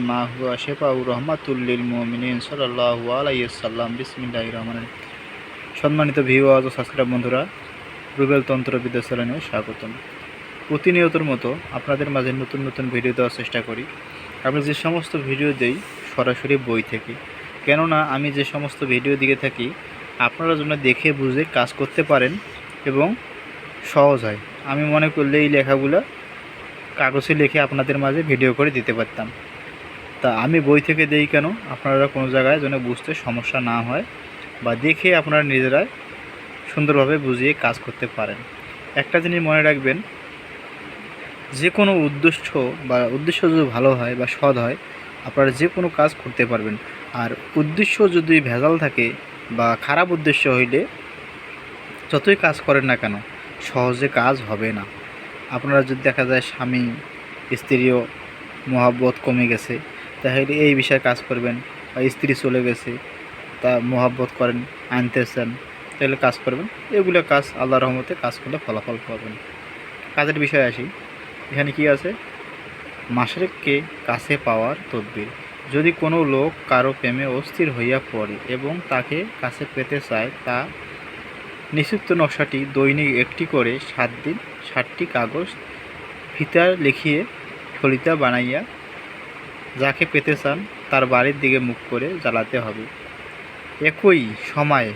মা হুয়া রহমানির সম্মানিত ভিউয়ার্স ও সাবস্ক্রাইব বন্ধুরা, রুবেল তন্ত্র বিদ্যাসালনে স্বাগতম। প্রতিনিয়তর মতো আপনাদের মাঝে নতুন নতুন ভিডিও দেওয়ার চেষ্টা করি। আমি যে সমস্ত ভিডিও দেই সরাসরি বই থেকে। কেননা আমি যে সমস্ত ভিডিও দিয়ে থাকি, আপনারা যেন দেখে বুঝে কাজ করতে পারেন এবং সহজ হয়। আমি মনে করলে এই লেখাগুলো কাগজে লিখে আপনাদের মাঝে ভিডিও করে দিতে পারতাম। তা আমি বই থেকে দেই কেন? আপনারা কোনো জায়গায় যেন বুঝতে সমস্যা না হয় বা দেখে আপনারা নিজেরাই সুন্দরভাবে বুঝিয়ে কাজ করতে পারেন। একটা জিনিস মনে রাখবেন, যে কোনো উদ্দেশ্য বা উদ্দেশ্য যদি ভালো হয় বা সৎ হয়, আপনারা যে কোনো কাজ করতে পারবেন। আর উদ্দেশ্য যদি ভেজাল থাকে বা খারাপ উদ্দেশ্য হইলে যতই কাজ করেন না কেন সহজে কাজ হবে না। আপনারা যদি দেখা যায় স্বামী, স্ত্রীও মহাব্বত কমে গেছে, তাহলে এই বিষয়ে কাজ করবেন বা স্ত্রী চলে গেছে, তা মহাব্বত করেন আনতেছেন তাহলে কাজ করবেন। এগুলো কাজ আল্লাহ রহমতে কাজ করলে ফলাফল পাবেন। কাজের বিষয়ে আসি। এখানে কি আছে? মাসরেককে কাছে পাওয়ার তদবির। যদি কোনো লোক কারও প্রেমে অস্থির হইয়া পড়ে এবং তাকে কাছে পেতে চায়, তা নিষিদ্ধ নকশাটি দৈনিক একটি করে সাত দিন ষাটটি কাগজ, ফিতার লিখিয়ে ফলিতা বানাইয়া যাকে পেতে চান তার বাড়ির দিকে মুখ করে জ্বালাতে হবে। একই সময়ে,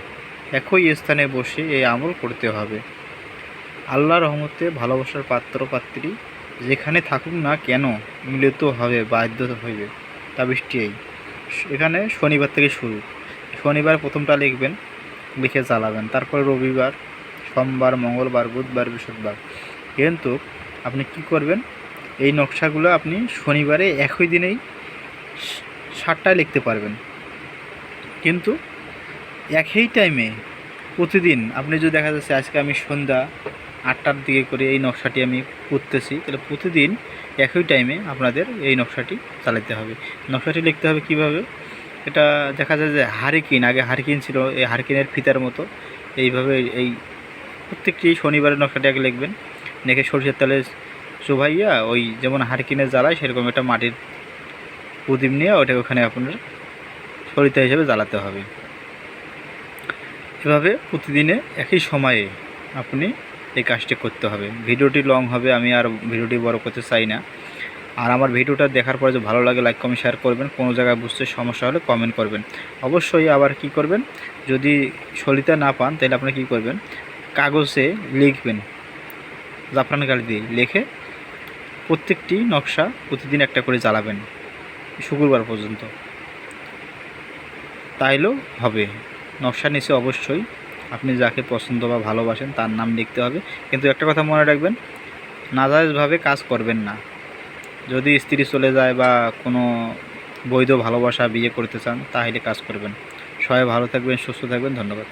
একই স্থানে বসে এই আমল করতে হবে। আল্লাহ রহমতে ভালোবাসার পাত্র পাত্রী যেখানে থাকুক না কেন মিলিত হবে, বাধ্য হইবে। তা এই। এখানে শনিবার থেকে শুরু। শনিবার প্রথমটা লিখবেন লিখে চালাবেন। তারপরে রবিবার, সোমবার, মঙ্গলবার, বুধবার, বৃহস্পতিবার। কিন্তু আপনি কি করবেন? এই নকশাগুলো আপনি শনিবারে একই দিনেই ষাটটায় লিখতে পারবেন। কিন্তু একই টাইমে প্রতিদিন আপনি যদি দেখা যাচ্ছে আজকে আমি সন্ধ্যা আটটার দিকে করে এই নকশাটি আমি করতেছি, তাহলে প্রতিদিন একই টাইমে আপনাদের এই নকশাটি চালাতে হবে। নকশাটি লিখতে হবে কীভাবে? এটা দেখা যায় যে হারিকিন, আগে হারিকিন ছিল, এই হারিকিনের ফিতার মতো। এইভাবে এই প্রত্যেকটি শনিবারের নকশাটি আগে লিখবেন। লিখে সরষের তেলে চুভাইয়া ওই যেমন হারিকিনে জ্বালায়, সেরকম একটা মাটির প্রদীপ নিয়ে ওটা ওখানে আপনার সরিতা হিসেবে জ্বালাতে হবে। এভাবে প্রতিদিনে একই সময়ে আপনি এই কাজটি করতে হবে। ভিডিওটি লং হবে, আমি আর ভিডিওটি বড় করতে চাই না। আর আমার ভিডিওটা দেখার পরে যদি ভালো লাগে লাইক কমেন্ট শেয়ার করবেন। কোনো জায়গায় বুঝতে সমস্যা হলে কমেন্ট করবেন। অবশ্যই আবার কি করবেন? যদি সলিতা না পান, তাহলে আপনি কি করবেন? কাগজে লিখবেন। জাফরান গাড়ি দিয়ে লিখে প্রত্যেকটি নকশা প্রতিদিন একটা করে জ্বালাবেন, শুক্রবার পর্যন্ত। তাইলেও হবে। নকশা নিচে অবশ্যই আপনি যাকে পছন্দ বা ভালোবাসেন, তার নাম লিখতে হবে। কিন্তু একটা কথা মনে রাখবেন, নাজায়জভাবে কাজ করবেন না। যদি স্ত্রী চলে যায় বা কোনো বৈধ ভালোবাসা বিয়ে করতে চান, তাহলে কাজ করবেন। সবাই ভালো থাকবেন, সুস্থ থাকবেন, ধন্যবাদ।